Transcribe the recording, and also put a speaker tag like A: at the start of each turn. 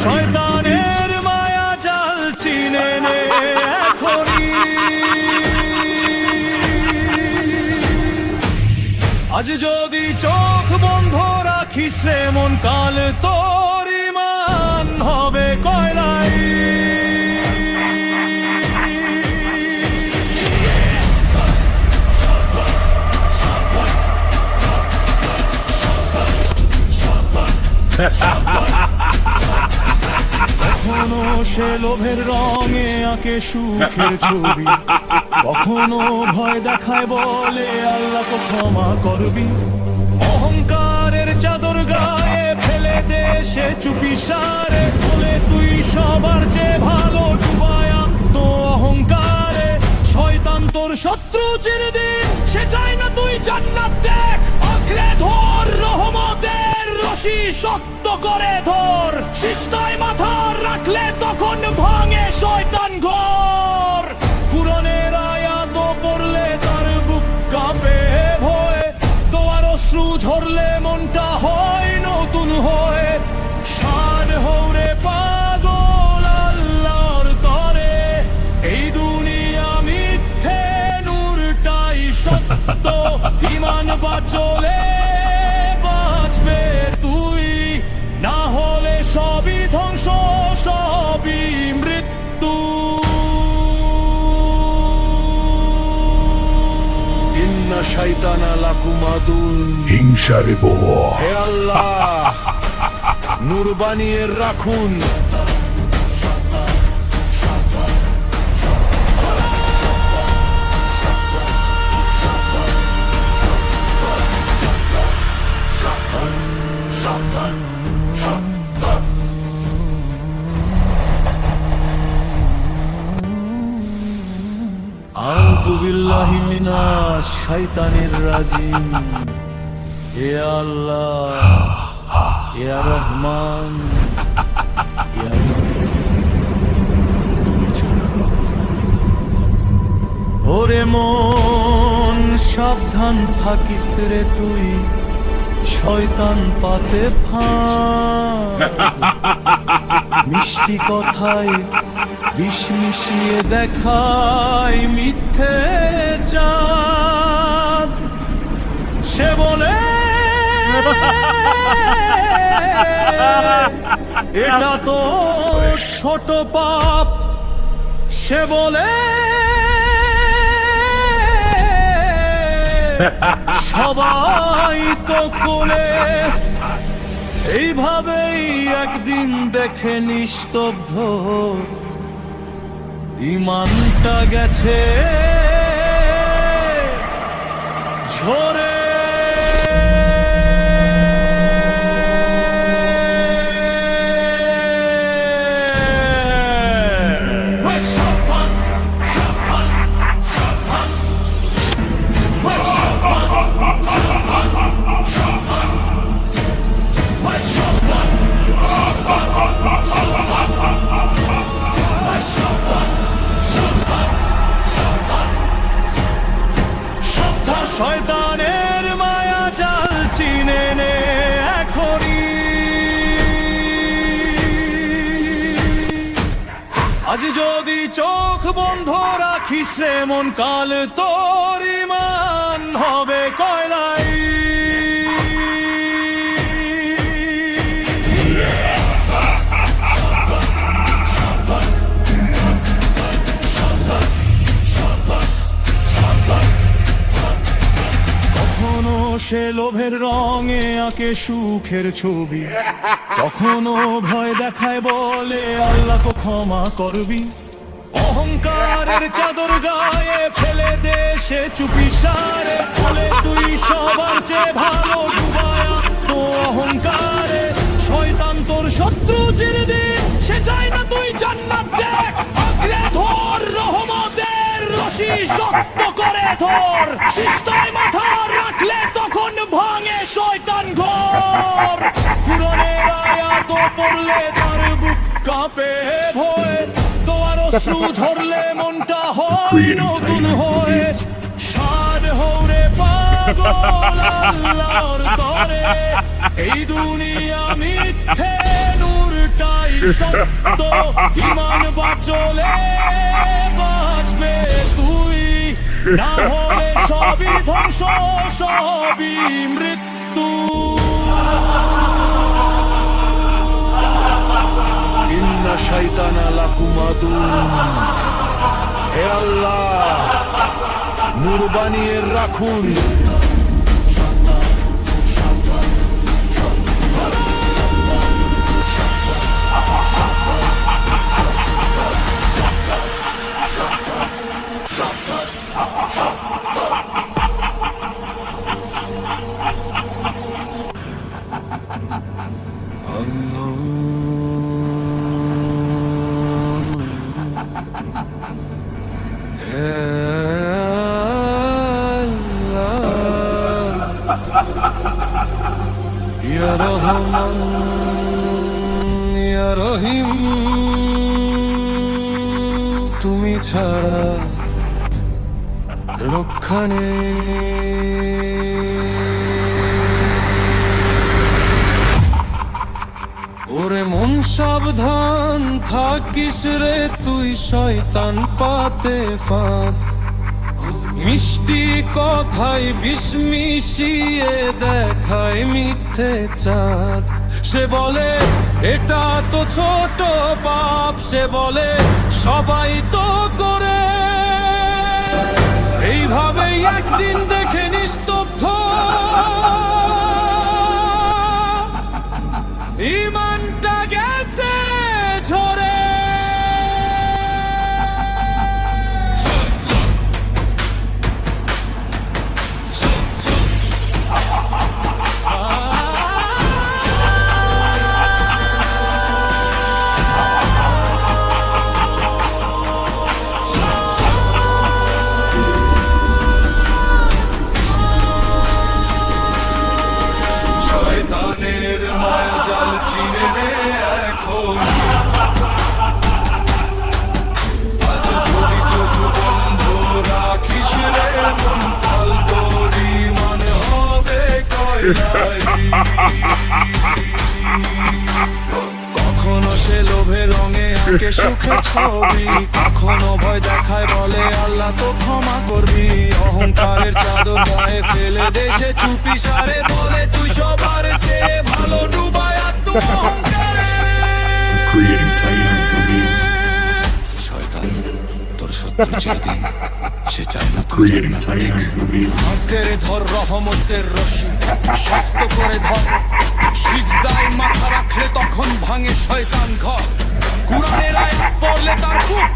A: শয়তানের মায়া জাল চিনে এখনই। আজ যদি চোখ বন্ধ রাখিস রে মন কাল তোর সে লোভের রঙে আঁকে সুখের ছবি। কখনো ভয় দেখায় বলে, আল্লাহ ক্ষমা করবি। অহংকারের চাদর গায়ে ফেলে দে সে চুপি সারে, বলে, তুই সবার চেয়ে ভালো ডুবায় তো অহংকারে শয়তান তোর শত্রু চিরদিন, সে চায় না তুই জান্নাত দেখ রশি শক্ত করে ধর। শিষ্টায় মাথা রাখলে তখন ভাঙে শয়তান ঘর। পুরনের আয়াত পড়লে তার বুক কাঁপে ভয়। তোমার অশ্রু ঝরলে মনটা হয় নতুন হয়ে। সার হৌরে বাঁচবে লাকুমাদুন
B: হিংসারে বহ
A: হে আল্লাহ নূর বানিয়ে রাখুন। বিল্লাহি মিনাশ শাইতানির রাজিম হে আল্লাহ ইয়া রহমান। ওরে মন, সাবধান থাকিস রে তুই, শয়তান পাতে ফাঁদ মিষ্টি কথায় বিষ মিশিয়ে দেখায় মিথ্যে চাঁদ। সে বলে, এটা তো ছোট পাপ। সে বলে, সবাই তো কোলে এইভাবেই একদিন দেখে নিস্তব্ধ। ইমানটা গেছে। ঝরে আজ যদি চোখ বন্ধ রাখিস রে মন, কাল তোর ইমান হবে কয়লাই। সে লোভের রঙে আঁকে সুখের ছবি। কখনো ভয় দেখায় বলে আল্লাহ কো ক্ষমা করবি। অহংকারের চাদর গায়ে ফেলে দে সে চুপি সারে, বলে তুই সবার চেয়ে ভালো ডুবায়া। তো অহংকারে শয়তান তোর শত্রু চিরদিন সে চায় না তুই জান্নাত দেখ। আঁকড়ে ধর রহমতের রশি শক্ত করে ধর শিষ্টায় মাথা রাখলে তখন ভাঙে শয়তান ঘর। পুরনের আয়াত পড়লে তার বুক কাঁপে ভয়। তোমার অশ্রু ঝরলে মনটা হয় নতুন হয়ে। সার হৌরে পাগল আল্লাহর তরে। এই দুনিয়া মিথ্যে নূরটা
C: সত্য। ইমান বাঁচলে বাঁচবে তুই না হলে সবই ধ্বংস সবই মৃত্যু। ইন্না শৈতানা লাকুমাদু হে আল্লাহ নূর রাখুন। তুমি ছাড়া রক্ষা ওরে মন সাবধান থাকিস রে তুই শয়তান পাতে ফাঁদ। মিষ্টি কথায় বিষ মিশিয়ে দেখায় মিথ্যে চাঁদ। সে বলে, এটা তো ছোট পাপ। সে বলে, সবাই তো করে। এইভাবেই একদিন দেখে নিস্তব্ধ কখনো সে লোভে রঙে আঁকে সুখের ছবি কখনো ভয় দেখায় বলে আল্লাহ তো ক্ষমা করবি। অহংকারের চাদর গায়ে ফেলে দেশে চুপি সারে বলে তুই সবার চেয়ে ভালো ডুবায়
D: creating
C: শয়তান তোর শত্রু চিরদিন সে চায় না তুই জান্নাত দেখ। ধর রহমতের রশি, শক্ত করে ধর সিজদায় মাথা রাখলে তখন ভাঙে শয়তান ঘর কুরআনের আয়াত পড়লে তার বুক